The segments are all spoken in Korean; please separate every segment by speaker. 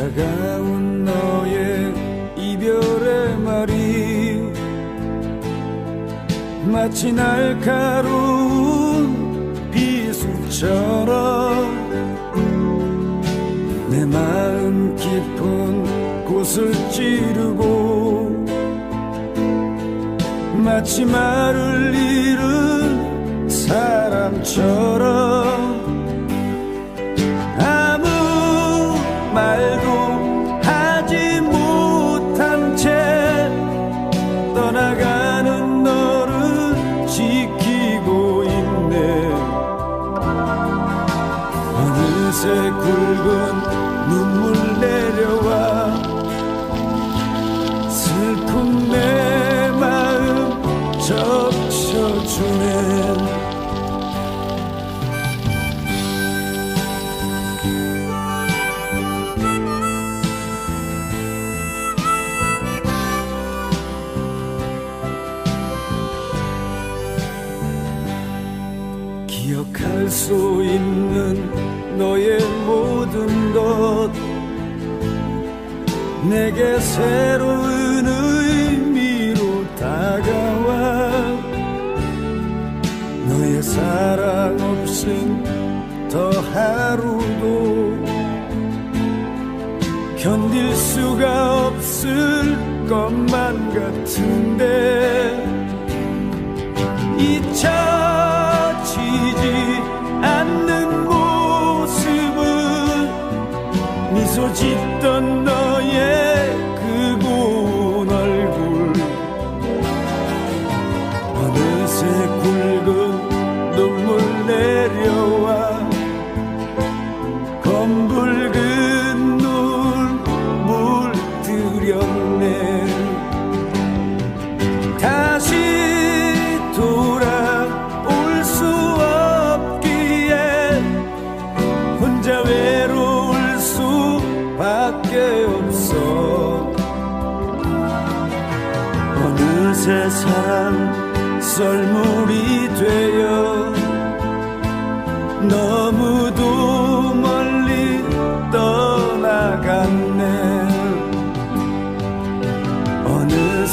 Speaker 1: 아픈 너의 이별의 말이 마치 날카로운 비수처럼 내 마음 깊은 곳을 찌르고 마치 말을 잃은 사람처럼 내게 새로운 의미로 다가와. 너의 사랑 없인 더 하루도 견딜 수가 없을 것만 같은데 잊혀지지 않는 모습은 미소 짓던 너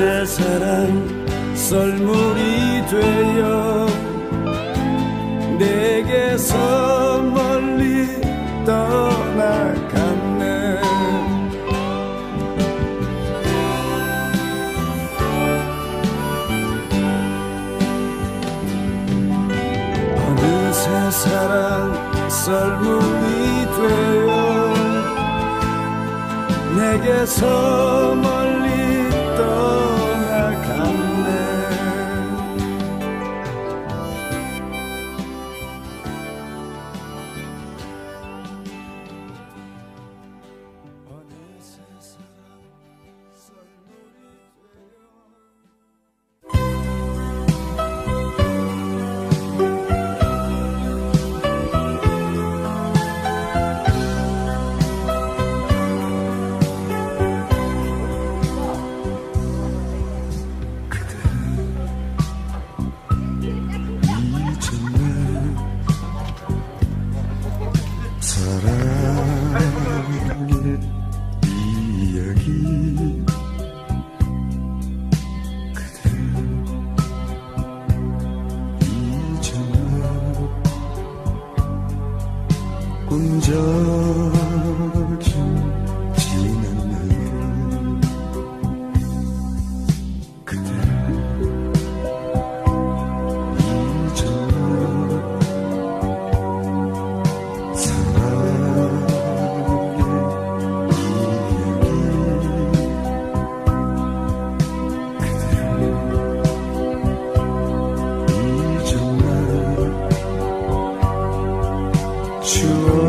Speaker 1: 어느새 사랑 썰물이 되어 내게서 멀리 떠나갔네. 어느새 사랑 썰물이 되어 내게서 멀리 꿈적인 지난 날을 그대 이제는 추억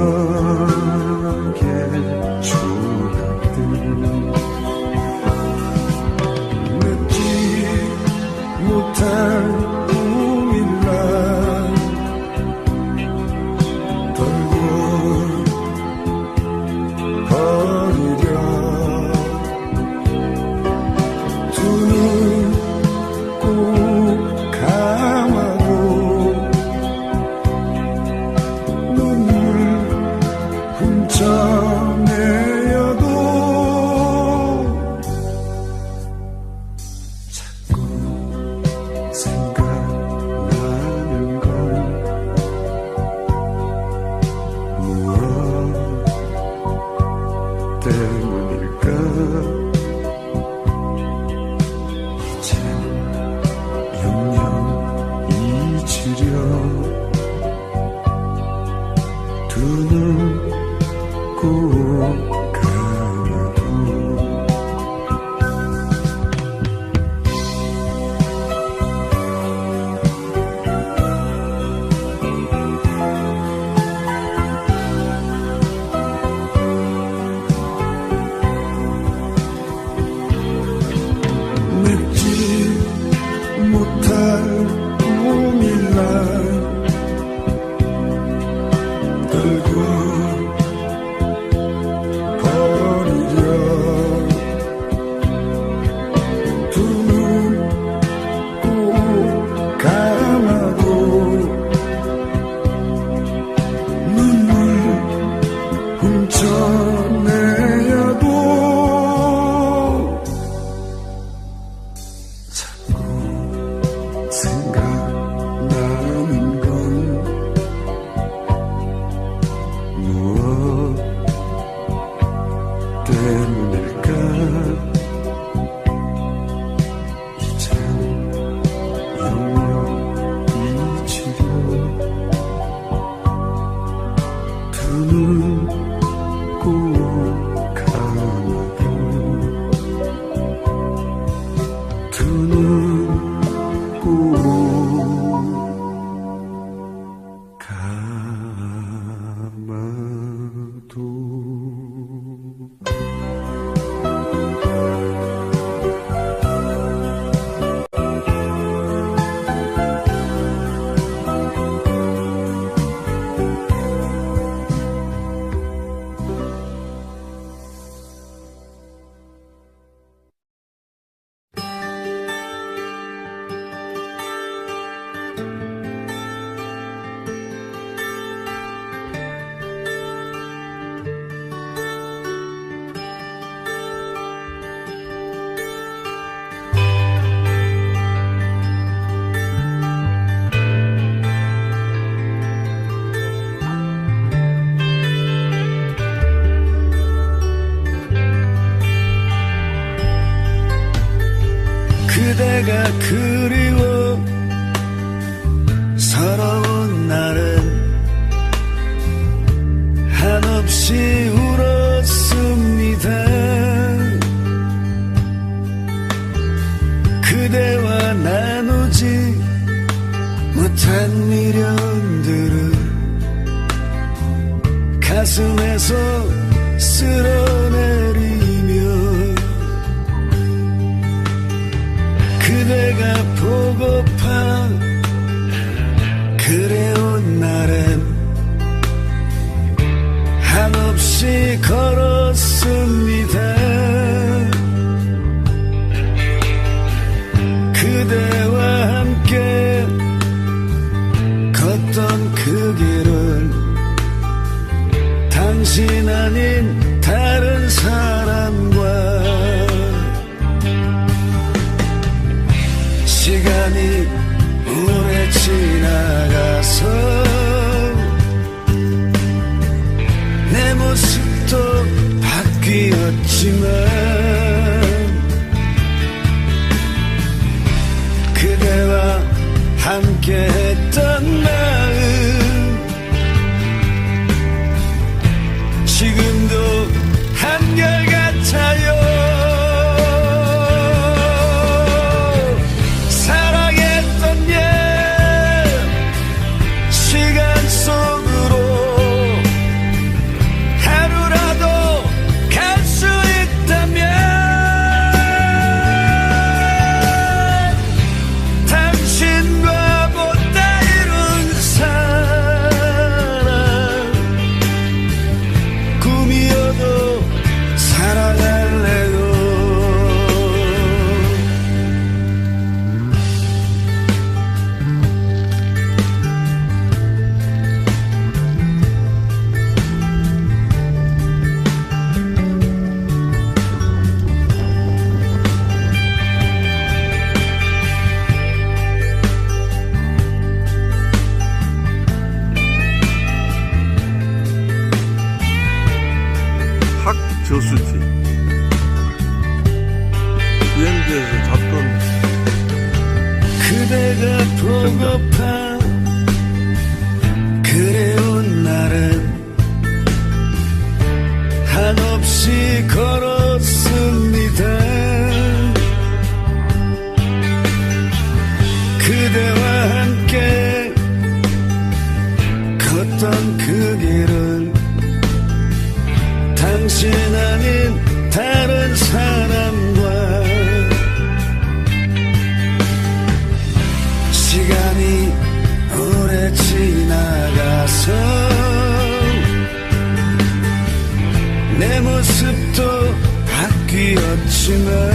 Speaker 1: endure. 그대가 그리워 서러운 날은 한없이 울었습니다. 그대와 나누지 못한 미련. 내가 보고픈 做个。içime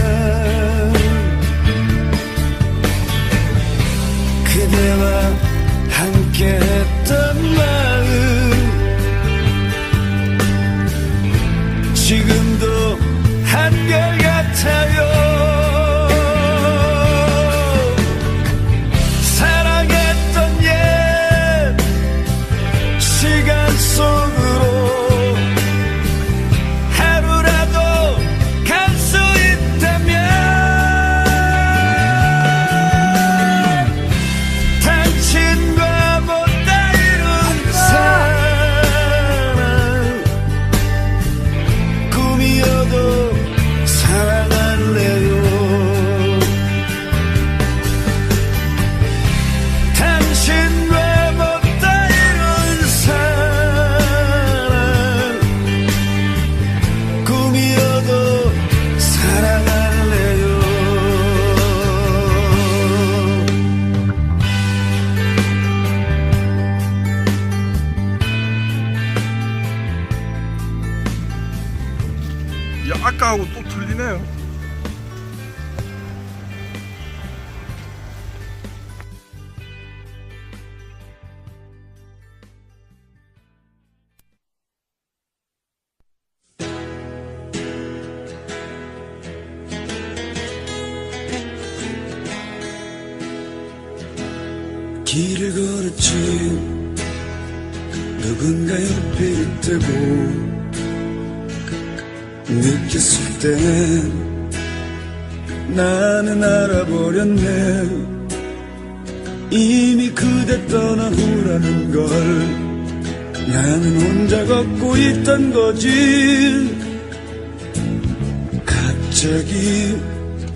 Speaker 2: 또 틀리네요.
Speaker 1: 길을 걸었지 누군가 옆에 있다고 느꼈을 땐 나는 알아버렸네. 이미 그대 떠난 후라는 걸 나는 혼자 걷고 있던 거지. 갑자기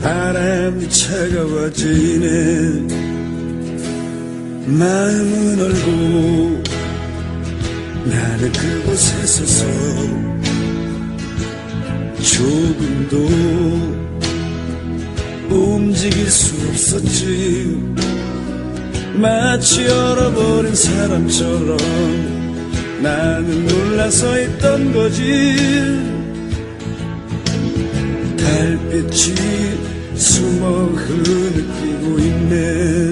Speaker 1: 바람이 차가워지네 마음은 얼고 나는 그곳에 서서 조금도 움직일 수 없었지. 마치 얼어버린 사람처럼 나는 놀라서 있던 거지. 달빛이 숨어 흐느끼고 있네